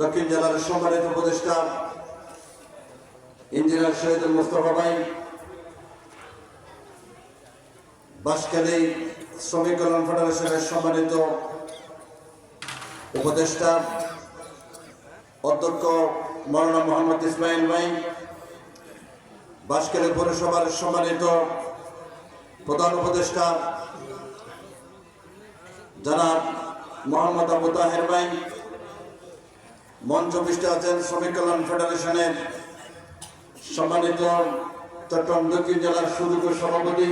দক্ষিণ জেলার সম্মানিত উপদেষ্টা, ইঞ্জিনিয়ার শহীদুল মুস্তফা ভাই বাসকালী শ্রমিক কল্যাণ ফেডারেশনের সম্মানিত উপদেষ্টা, অধ্যক্ষ মৌলানা মোহাম্মদ ইসমাইল ভাই বাসকালী পৌরসভার সম্মানিত প্রধান উপদেষ্টা, জনাব মোহাম্মদ আবু তাহের ভাই মঞ্চ পৃষ্ঠে আছেন শ্রমিক কল্যাণ ফেডারেশনের সম্মানিত চট্টগ্রাম দক্ষিণ জেলার সুযোগ্য সভাপতি,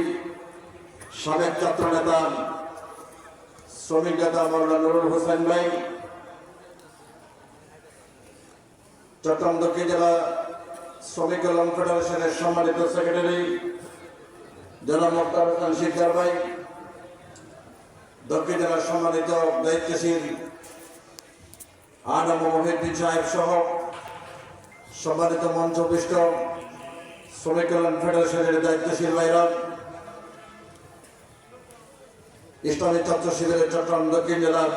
সাবেক ছাত্র নেতা, শ্রমিক নেতা মৌলানা নুরুল হোসেন ভাই, চট্টগ্রাম দক্ষিণ জেলা শ্রমিক কল্যাণ ফেডারেশনের সম্মানিত সেক্রেটারি, জেলা মোক্তার হোসেন শিকদার ভাই, দক্ষিণ জেলার সম্মানিত দায়িত্বশীল আনম মহিউদ্দিন সাহেব সহ সম্মানিত মঞ্চপৃষ্ট শ্রমিক কল্যাণ ফেডারেশনের দায়িত্বশীল ভাইরা। ইসলামী ছাত্র শিবিরের চট্টগ্রাম দক্ষিণ জেলার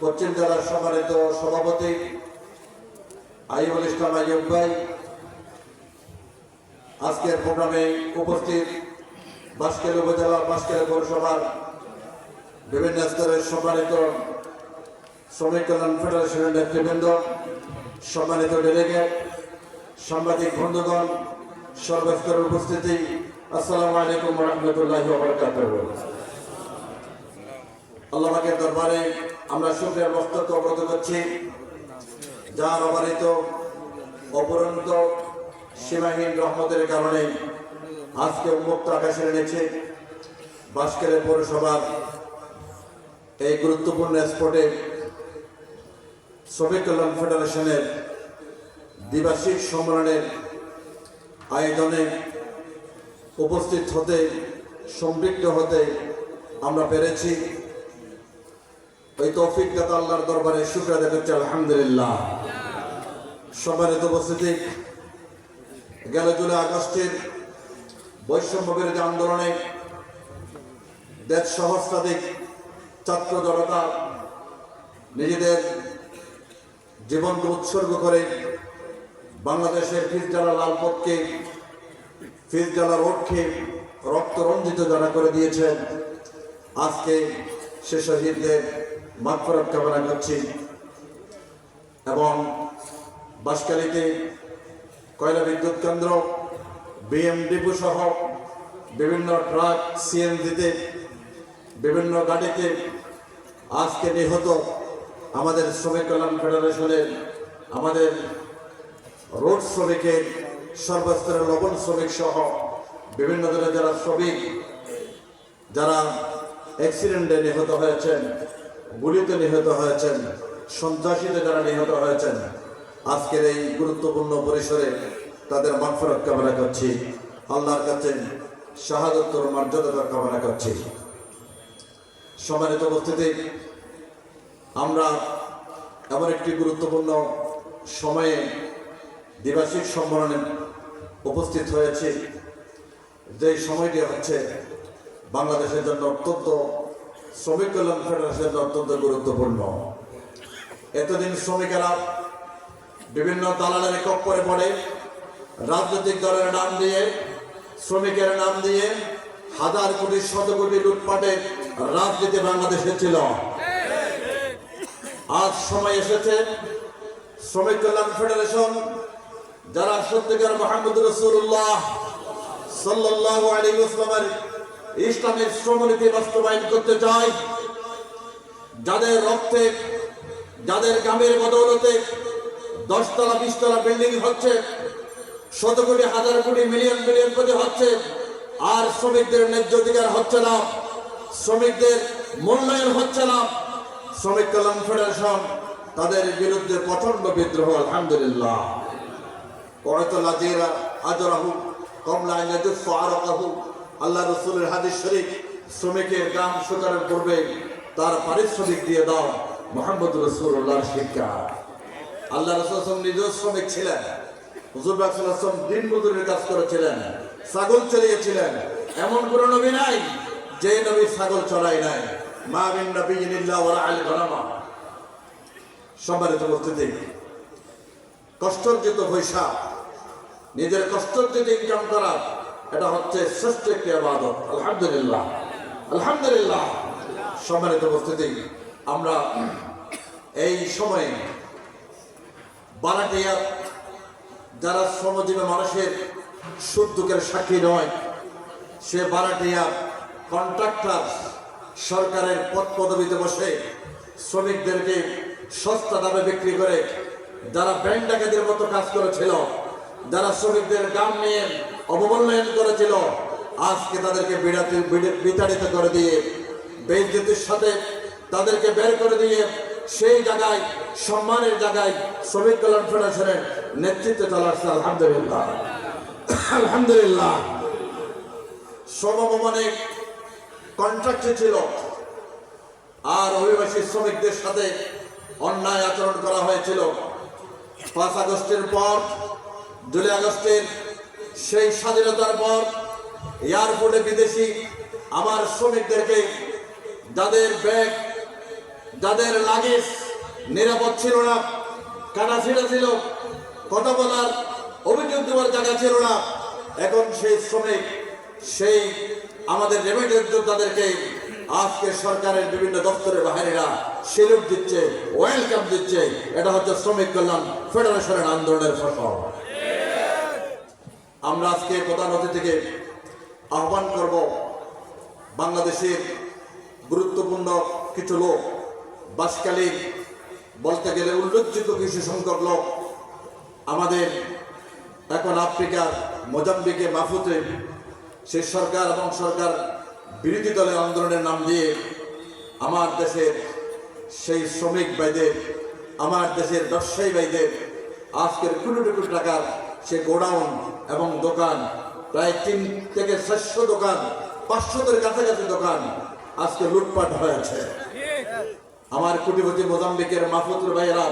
পশ্চিম জেলার সম্মানিত সভাপতি আইবুল ইসলাম আইয়ুব ভাই। আজকের প্রোগ্রামে উপস্থিত বাসকেল উপজেলা বাসকেল পৌরসভার বিভিন্ন স্তরের সম্মানিত শ্রমিক কল্যাণ ফেডারেশনের নেতৃবৃন্দ, সম্মানিত ডেলিগেট, সাংবাদিক বন্ধুগণ, সর্বস্তরের উপস্থিতি, আসসালামু আলাইকুম রহমতুল্লাহ আল্লাহকে দরবারে আমরা শুক্রিয়ার বক্তব্য অবগত করছি। যার অবারিত, অপরন্ত সীমাহীন রহমতের কারণে আজকে উন্মুক্ত আকাশে এনেছে বাসকেলের পৌরসভার এই গুরুত্বপূর্ণ স্পটে শ্রমিক কল্যাণ ফেডারেশনের দ্বিবার্ষিক সম্মেলনের আয়োজনে উপস্থিত হতে, সম্পৃক্ত হতে আমরা পেরেছি। ওই তৌফিক দাতা আল্লাহর দরবারে শুক্রিয়া আদায় করছি, আলহামদুলিল্লাহ। সম্মানিত উপস্থিতি, গেল জুলাই আগস্টের বৈষম্য বিরোধী আন্দোলনে দেড় সহস্রাধিক ছাত্র জনতা নিজেদের জীবনকে উৎসর্গ করে বাংলাদেশের ফিরজালা লালপথকে ফিরজালা রোডকে রক্ত রঞ্জিত যারা করে দিয়েছেন, আজকে সে শহীদদের মাগফরত কামনা করছি। এবং বাসকালীতে কয়লা বিদ্যুৎ কেন্দ্র, বিএম ডিপু সহ বিভিন্ন ট্রাক, সিএনজিতে বিভিন্ন গাড়িতে আজকে নিহত আমাদের শ্রমিক কল্যাণ ফেডারেশনের, আমাদের রোড শ্রমিকের, সর্বস্তরের লবণ শ্রমিক সহ বিভিন্ন ধরনের যারা শ্রমিক, যারা অ্যাক্সিডেন্টে নিহত হয়েছেন, গুলিতে নিহত হয়েছেন, সন্ত্রাসীতে যারা নিহত হয়েছেন, আজকের এই গুরুত্বপূর্ণ পরিসরে তাদের মাগফরত কামনা করছি। আল্লাহর কাছে শাহাদত্তর মর্যাদার কামনা করছি। সম্মানিত উপস্থিতি আমরা এমন একটি গুরুত্বপূর্ণ সময়ে দ্বিবার্ষিক সম্মেলনে উপস্থিত হয়েছি। যে সময়টি হচ্ছে বাংলাদেশের জন্য অত্যন্ত শ্রমিক কল্যাণ ফেডারেশনের জন্য অত্যন্ত গুরুত্বপূর্ণ। এতদিন শ্রমিকেরা বিভিন্ন দালালের কপ্পরে পড়ে রাজনৈতিক দলের নাম দিয়ে, শ্রমিকের নাম দিয়ে হাজার কোটি শত কোটি লুটপাটের রাজনীতি বাংলাদেশে ছিল। আজ সময় এসেছে। শ্রমিক কল্যাণ ফেডারেশন, যারা সত্যিকার মোহাম্মদ রসুল্লাহ সাল্লাহ ইসলামের ইসলামের শ্রমনীতি বাস্তবায়ন করতে চায়, যাদের রক্তে, যাদের গ্রামের বদৌলতে দশতলা, বিশতলা বিল্ডিং হচ্ছে শত কোটি হাজার কোটি, মিলিয়ন মিলিয়ন কোটি হচ্ছে, আর শ্রমিকদের ন্যায্য অধিকার হচ্ছে না, শ্রমিকদের মূল্যায়ন হচ্ছে না। শ্রমিক কল্যাণ ফেডারেশন তাদের বিরুদ্ধে প্রচণ্ড বিদ্রোহ, আলহামদুলিল্লাহ। হয়তো লাজিরা আজরাহু, কমলা ইয়াজুফ আরাকাহু, আল্লাহ রসুলের হাদিস শরীফ শ্রমিকের গ্রাম সুতারের পূর্বে তার পারিশ্রমিক দিয়ে দাও, মোহাম্মদ রসুল্লাহর শিক্ষা। আল্লাহ রসুল নিজেও শ্রমিক ছিলেন। হুজুর দিন মজুরির কাজ করেছিলেন, ছাগল চলিয়েছিলেন। এমন কোন নবী নাই যে নবী ছাগল চড়াই নাই। মা বিন নবী ইল্লা ওয়া আল গনামা সম্মানিত উপস্থিতি, কষ্টার্জিত পয়সা নিজের কষ্টার্জিত ইনকাম করা এটা হচ্ছে শ্রেষ্ঠ একটি আবাদত। আলহামদুলিল্লাহ আলহামদুলিল্লাহ। সম্মানিত উপস্থিতি, আমরা এই সময়ে বারাটিয়া যারা শ্রমজীবী মানুষের সুখ দুঃখের সাক্ষী নয়, সে বারাটিয়া কন্ট্রাক্টর সরকারের পদ পদবিতে বসে শ্রমিকদেরকে সস্তা দামে বিক্রি করে যারা ব্যাংক ডাকাতির মতো কাজ করেছিল, যারা শ্রমিকদের গাম নিয়ে অবমূল্যায়ন করেছিল, আজকে তাদেরকে বিড়াতে বিড়ে- বিতাড়িত করে দিয়ে, বেইজ্জতির সাথে তাদেরকে বের করে দিয়ে সেই জায়গায়, সম্মানের জায়গায় শ্রমিক কল্যাণ ফেডারেশনের নেতৃত্বে চলে আসছে, আলহামদুলিল্লাহ। আলহামদুলিল্লাহ। শ্রমভবনে কন্ট্রাক্টে ছিল। আর অভিবাসী শ্রমিকদের সাথে অন্যায় আচরণ করা হয়েছিল। পাঁচ আগস্টের পর, জুলাই আগস্টের সেই স্বাধীনতার পর এয়ারপোর্টে বিদেশি আমার শ্রমিকদেরকে যাদের ব্যাগ, যাদের লাগেজ নিরাপদ ছিল না কাটা ছিঁড়া ছিল, কথা বলার অভিযোগ দেওয়ার জায়গা ছিল না, এখন সেই শ্রমিক, সেই আমাদের রেমিটেন্স যোদ্ধাদেরকে আজকে সরকারের বিভিন্ন দপ্তরের বাহিনীরা সেলুট দিচ্ছে ওয়েলকাম দিচ্ছে। এটা হচ্ছে শ্রমিক কল্যাণ ফেডারেশনের আন্দোলনের ফসল। আমরা আজকে প্রধান অতিথিকে আহ্বান করব, বাংলাদেশের গুরুত্বপূর্ণ কিছু লোক, বাসকালীন, বলতে গেলে উল্লেখযোগ্য কিছু সংখ্যক লোক আমাদের এখন আফ্রিকার মোজাম্বিকে মাফুতে সে সরকার এবং সরকার বিরোধী দলের আন্দোলনের নাম দিয়ে আমার দেশের সেই শ্রমিক ভাইদের, আমার দেশের ব্যবসায়ী ভাইদের আজকের কোটি কোটি টাকার সে গোডাউন এবং দোকান, প্রায় তিন থেকে চারশো দোকান পাঁচশোদের কাছাকাছি দোকান আজকে লুটপাট হয়েছে। আমার কোটিপতি মোজাম্বিকের মাহফুতুর ভাইয়েরা,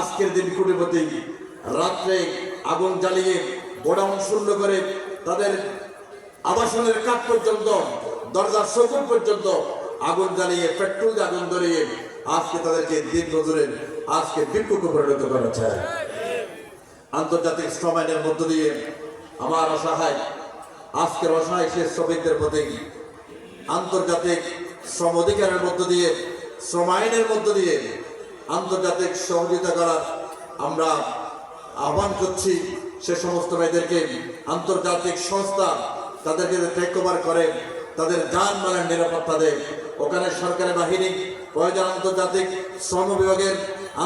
আজকের দিন কোটিপতি রাত্রে আগুন জ্বালিয়ে গোডাউন শূন্য করে তাদের আবাসনের কাঠ পর্যন্ত, দরজার সকল পর্যন্ত আগুন জ্বালিয়ে, পেট্রোল দিয়ে আগুন ধরিয়ে আজকে তাদেরকে দিন নজরের আজকে বিক্ষুব্ধ পরিণত করেছে। আন্তর্জাতিক শ্রম আইনের মধ্য দিয়ে আমার অসহায়, আজকের অসহায় সে শ্রমিকদের প্রতি আন্তর্জাতিক শ্রম অধিকারের মধ্য দিয়ে শ্রম আইনের মধ্য দিয়ে আন্তর্জাতিক সহযোগিতা করার আমরা আহ্বান করছি। সে সমস্ত মেয়েদেরকে আন্তর্জাতিক সংস্থা তাদেরকে টেক ওভার করে, তাদের যান মালের নিরাপত্তা দেয়। ওখানে সরকারি বাহিনী, প্রয়োজন আন্তর্জাতিক শ্রম বিভাগের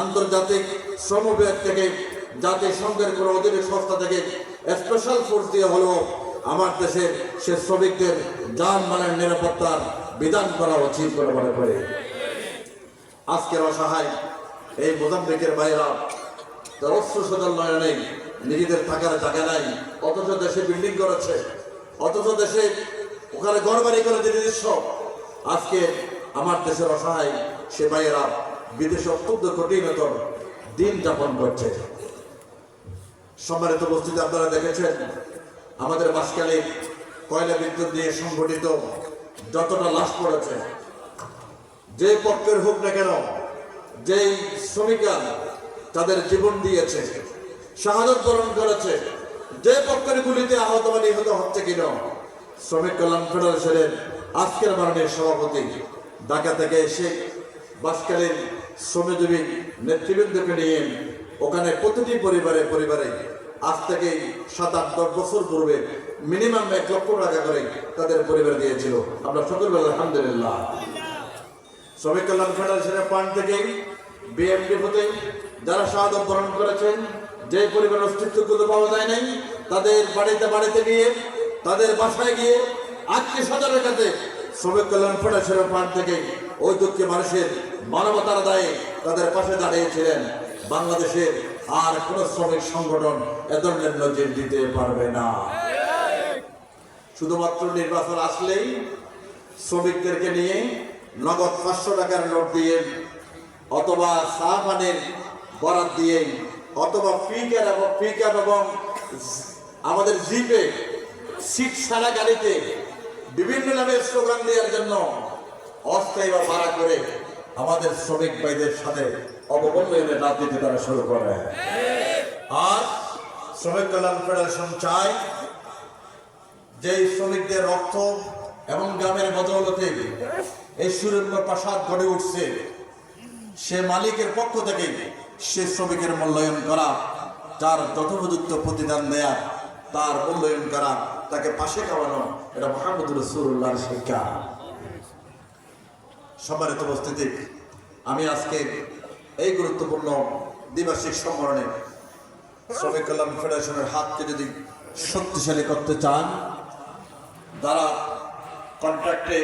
আন্তর্জাতিক শ্রম বিভাগ থেকে জাতিসংঘের কোনো অধীন সংস্থা থেকে স্পেশাল ফোর্স দিয়ে হলেও আমার দেশের সে শ্রমিকদের যান মালের নিরাপত্তার বিধান করা উচিত বলে মনে করে। আজকের অসহায় এই মোজাম্বিকের বাইরা তার অস্ত্র সদল নয় নেই, নিজেদের থাকার জায়গা নাই, অথচ দেশে বিল্ডিং করেছে। অথচ দেশে ওখানে গড়বাড়ি করে যে নিজস্ব আজকে আমার দেশের অসহায় সে ভাইয়েরা বিদেশে অত্যন্ত কঠিনতর দিন যাপন করছে। সম্মানিত উপস্থিতি আপনারা দেখেছেন, আমাদের বাসকালে কয়লা বিদ্যুৎ দিয়ে সংগঠিত যতটা লাশ পড়েছে, যে পক্ষের হোক না কেন, যেই শ্রমিকা তাদের জীবন দিয়েছে, শাহাদত বরণ করেছে যে পক্ষের গুলিতে আহত বা নিহত হচ্ছে কিনা? শ্রমিক কল্যাণ ফেডারেশনের আজকের মাননীয় সভাপতি, ঢাকা থেকে এসে বাসকালীন শ্রমজীবী নেতৃবৃন্দকে নিয়ে ওখানে প্রতিটি পরিবারে পরিবারে আজ থেকে সাত আট দশ বছর পূর্বে মিনিমাম এক লক্ষ টাকা করে তাদের পরিবার দিয়েছিল। আমরা সকল বেলা আলহামদুলিল্লাহ। শ্রমিক কল্যাণ ফেডারেশনের ফান্ড থেকে বিএমডি হতে যারা শাহাদত বরণ করেছেন যে পরিবার অস্তিত্ব খুঁজে পাওয়া যায় নাই, তাদের বাড়িতে বাড়িতে গিয়ে, তাদের বাসায় গিয়ে আত্মীয় স্বজনের কাছে শ্রমিক কল্যাণ ফেডারেশনের ফান্ড থেকে ওই দুঃখী মানুষের মানবতার দায়ে তাদের পাশে দাঁড়িয়েছিলেন। বাংলাদেশের আর কোন শ্রমিক সংগঠন এ ধরনের নজির দিতে পারবে না। শুধুমাত্র নির্বাচন আসলেই শ্রমিকদেরকে নিয়ে নগদ পাঁচশো টাকার নোট দিয়ে অথবা চা পানের বরাদ দিয়ে অথবা পিকার এবং পিকআপ এবং আমাদের জিপে সিট সারা গাড়িতে বিভিন্ন নামের স্লোগান দেওয়ার জন্য অস্থায়ী বা ভাড়া করে আমাদের শ্রমিক ভাইদের সাথে অবমূল্যায়নের রাজনীতি তারা শুরু করে। আর শ্রমিক কল্যাণ ফেডারেশন চায় যে শ্রমিকদের রক্ত এবং গ্রামের বদৌলতে এই সুরেন্দ্র প্রাসাদ গড়ে উঠছে, সে মালিকের পক্ষ থেকে সে শ্রমিকের মূল্যায়ন করা তার যথোপযুক্ত প্রতিদান দেয়া, তার মূল্যায়ন করা, তাকে পাশে খাওয়ানো, এটা মোহাম্মদ রসুল্লাহর শিক্ষা। সম্মানিত উপস্থিতি, আমি আজকে এই গুরুত্বপূর্ণ দ্বিবার্ষিক সম্মেলনে শ্রমিক কল্যাণ ফেডারেশনের হাতকে যদি শক্তিশালী করতে চান তারা কন্ট্রাক্টে